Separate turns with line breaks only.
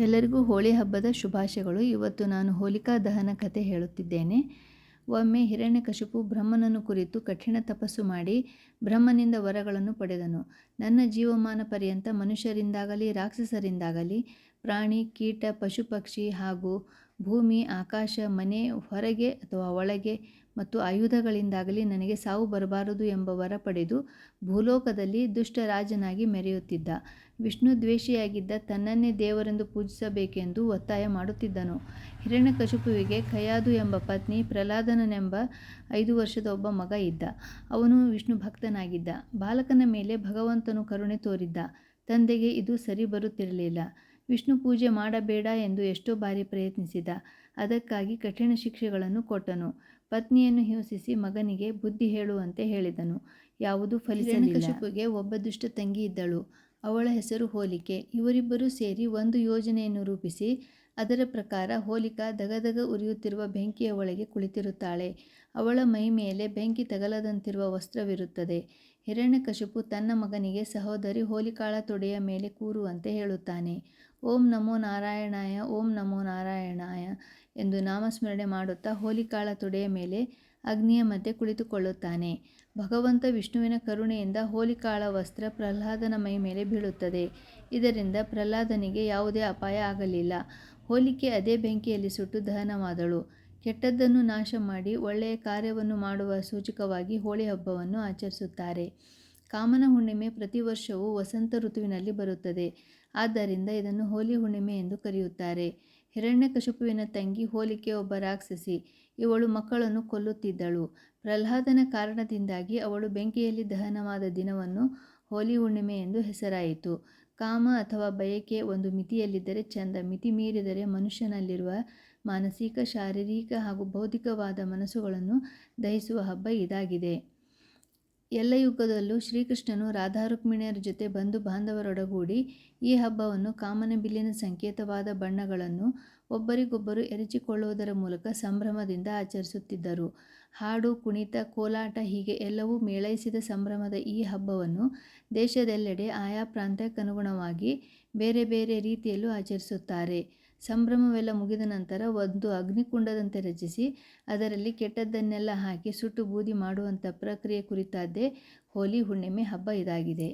ಎಲ್ಲರಿಗೂ ಹೋಳಿ ಹಬ್ಬದ ಶುಭಾಶಯಗಳು. ಇವತ್ತು ನಾನು ಹೋಲಿಕಾ ದಹನ ಕಥೆ ಹೇಳುತ್ತಿದ್ದೇನೆ. ಒಮ್ಮೆ ಹಿರಣ್ಯಕಶಿಪು ಬ್ರಹ್ಮನನ್ನು ಕುರಿತು ಕಠಿಣ ತಪಸ್ಸು ಮಾಡಿ ಬ್ರಹ್ಮನಿಂದ ವರಗಳನ್ನು ಪಡೆದನು. ನನ್ನ ಜೀವಮಾನ ಪರ್ಯಂತ ಮನುಷ್ಯರಿಂದಾಗಲಿ, ರಾಕ್ಷಸರಿಂದಾಗಲಿ, ಪ್ರಾಣಿ, ಕೀಟ ಪಶು ಪಕ್ಷಿ ಹಾಗೂ ಭೂಮಿ, ಆಕಾಶ, ಮನೆ, ಹೊರಗೆ ಅಥವಾ ಒಳಗೆ ಮತ್ತು ಆಯುಧಗಳಿಂದಾಗಲಿ ನನಗೆ ಸಾವು ಬರಬಾರದು ಎಂಬ ವರ ಪಡೆದು ಭೂಲೋಕದಲ್ಲಿ ದುಷ್ಟ ರಾಜನಾಗಿ ಮೆರೆಯುತ್ತಿದ್ದ. ವಿಷ್ಣು ದ್ವೇಷಿಯಾಗಿದ್ದ ತನ್ನನ್ನೇ ದೇವರೆಂದು ಪೂಜಿಸಬೇಕೆಂದು ಒತ್ತಾಯ ಮಾಡುತ್ತಿದ್ದನು. ಹಿರಣ್ಯಕಶುಪುವಿಗೆ ಕಯಾದು ಎಂಬ ಪತ್ನಿ ಪ್ರಹ್ಲಾದನನೆಂಬ ಐದು ವರ್ಷದ ಒಬ್ಬ ಮಗ ಇದ್ದ. ಅವನು ವಿಷ್ಣು ಭಕ್ತನಾಗಿದ್ದ. ಬಾಲಕನ ಮೇಲೆ ಭಗವಂತನು ಕರುಣೆ ತೋರಿದ್ದ. ತಂದೆಗೆ ಇದು ಸರಿ ಬರುತ್ತಿರಲಿಲ್ಲ. ವಿಷ್ಣು ಪೂಜೆ ಮಾಡಬೇಡ ಎಂದು ಎಷ್ಟೋ ಬಾರಿ ಪ್ರಯತ್ನಿಸಿದ. ಅದಕ್ಕಾಗಿ ಕಠಿಣ ಶಿಕ್ಷೆಗಳನ್ನು ಕೊಟ್ಟನು. ಪತ್ನಿಯನ್ನು ಹಿಂಸಿಸಿ ಮಗನಿಗೆ ಬುದ್ಧಿ ಹೇಳುವಂತೆ ಹೇಳಿದನು. ಯಾವುದು ಫಲಿಸಲಿಲ್ಲ. ಒಬ್ಬ ದುಷ್ಟ ತಂಗಿ ಇದ್ದಳು. ಅವಳ ಹೆಸರು ಹೋಲಿಕೆ. ಇವರಿಬ್ಬರೂ ಸೇರಿ ಒಂದು ಯೋಜನೆಯನ್ನು ರೂಪಿಸಿ, ಅದರ ಪ್ರಕಾರ ಹೋಲಿಕಾ ದಗದಗ ಉರಿಯುತ್ತಿರುವ ಬೆಂಕಿಯ ಒಳಗೆ ಕುಳಿತಿರುತ್ತಾಳೆ. ಅವಳ ಮೈ ಮೇಲೆ ಬೆಂಕಿ ತಗಲದಂತಿರುವ ವಸ್ತ್ರವಿರುತ್ತದೆ. ಹಿರಣ್ಯಕಶಿಪು ತನ್ನ ಮಗನಿಗೆ ಸಹೋದರಿ ಹೋಲಿಕಾಳ ತೊಡೆಯ ಮೇಲೆ ಕೂರುವಂತೆ ಹೇಳುತ್ತಾನೆ. ಓಂ ನಮೋ ನಾರಾಯಣಾಯ, ಓಂ ನಮೋ ನಾರಾಯಣಾಯ ಎಂದು ನಾಮಸ್ಮರಣೆ ಮಾಡುತ್ತಾ ಹೋಲಿಕಾಳ ತೊಡೆಯ ಮೇಲೆ ಅಗ್ನಿಯ ಮಧ್ಯೆ ಕುಳಿತುಕೊಳ್ಳುತ್ತಾನೆ. ಭಗವಂತ ವಿಷ್ಣುವಿನ ಕರುಣೆಯಿಂದ ಹೋಲಿಕಾಳ ವಸ್ತ್ರ ಪ್ರಹ್ಲಾದನ ಮೈ ಮೇಲೆ ಬೀಳುತ್ತದೆ. ಇದರಿಂದ ಪ್ರಹ್ಲಾದನಿಗೆ ಯಾವುದೇ ಅಪಾಯ ಆಗಲಿಲ್ಲ. ಹೋಲಿಕೆ ಅದೇ ಬೆಂಕಿಯಲ್ಲಿ ಸುಟ್ಟು ದಹನವಾದಳು. ಕೆಟ್ಟದ್ದನ್ನು ನಾಶ ಮಾಡಿ ಒಳ್ಳೆಯ ಕಾರ್ಯವನ್ನು ಮಾಡುವ ಸೂಚಕವಾಗಿ ಹೋಳಿ ಹಬ್ಬವನ್ನು ಆಚರಿಸುತ್ತಾರೆ. ಕಾಮನ ಹುಣ್ಣಿಮೆ ಪ್ರತಿ ವರ್ಷವೂ ವಸಂತ ಋತುವಿನಲ್ಲಿ ಬರುತ್ತದೆ. ಆದ್ದರಿಂದ ಇದನ್ನು ಹೋಲಿ ಹುಣ್ಣಿಮೆ ಎಂದು ಕರೆಯುತ್ತಾರೆ. ಹಿರಣ್ಯಕಶಿಪುವಿನ ತಂಗಿ ಹೋಲಿಕೆ ಒಬ್ಬ ರಾಕ್ಷಸಿ. ಇವಳು ಮಕ್ಕಳನ್ನು ಕೊಲ್ಲುತ್ತಿದ್ದಳು. ಪ್ರಹ್ಲಾದನ ಕಾರಣದಿಂದಾಗಿ ಅವಳು ಬೆಂಕಿಯಲ್ಲಿ ದಹನವಾದ ದಿನವನ್ನು ಹೋಲಿ ಹುಣ್ಣಿಮೆ ಎಂದು ಹೆಸರಾಯಿತು. ಕಾಮ ಅಥವಾ ಬಯಕೆ ಒಂದು ಮಿತಿಯಲ್ಲಿದ್ದರೆ ಚಂದ, ಮಿತಿ ಮೀರಿದರೆ ಮನುಷ್ಯನಲ್ಲಿರುವ ಮಾನಸಿಕ, ಶಾರೀರಿಕ ಹಾಗೂ ಬೌದ್ಧಿಕವಾದ ಮನಸ್ಸುಗಳನ್ನು ದಹಿಸುವ ಹಬ್ಬ ಇದಾಗಿದೆ. ಎಲ್ಲ ಯುಗದಲ್ಲೂ ಶ್ರೀಕೃಷ್ಣನು ರಾಧಾ ರುಕ್ಮಿಣಿಯರ ಜೊತೆ ಬಂಧು ಬಾಂಧವರೊಡಗೂಡಿ ಈ ಹಬ್ಬವನ್ನು ಕಾಮನ ಬಿಲ್ಲಿನ ಸಂಕೇತವಾದ ಬಣ್ಣಗಳನ್ನು ಒಬ್ಬರಿಗೊಬ್ಬರು ಎರಚಿಕೊಳ್ಳುವುದರ ಮೂಲಕ ಸಂಭ್ರಮದಿಂದ ಆಚರಿಸುತ್ತಿದ್ದರು. ಹಾಡು, ಕುಣಿತ, ಕೋಲಾಟ ಹೀಗೆ ಎಲ್ಲವೂ ಮೇಳೈಸಿದ ಸಂಭ್ರಮದ ಈ ಹಬ್ಬವನ್ನು ದೇಶದೆಲ್ಲೆಡೆ ಆಯಾ ಪ್ರಾಂತ್ಯಕ್ಕನುಗುಣವಾಗಿ ಬೇರೆ ಬೇರೆ ರೀತಿಯಲ್ಲೂ ಆಚರಿಸುತ್ತಾರೆ. ಸಂಭ್ರಮವೆಲ್ಲ ಮುಗಿದ ನಂತರ ಒಂದು ಅಗ್ನಿಕುಂಡದಂತೆ ರಚಿಸಿ, ಅದರಲ್ಲಿ ಕೆಟ್ಟದ್ದನ್ನೆಲ್ಲ ಹಾಕಿ ಸುಟ್ಟು ಬೂದಿ ಮಾಡುವಂಥ ಪ್ರಕ್ರಿಯೆ ಕುರಿತಾದ್ದೇ ಹೋಲಿ ಹುಣ್ಣಿಮೆ ಹಬ್ಬ ಇದಾಗಿದೆ.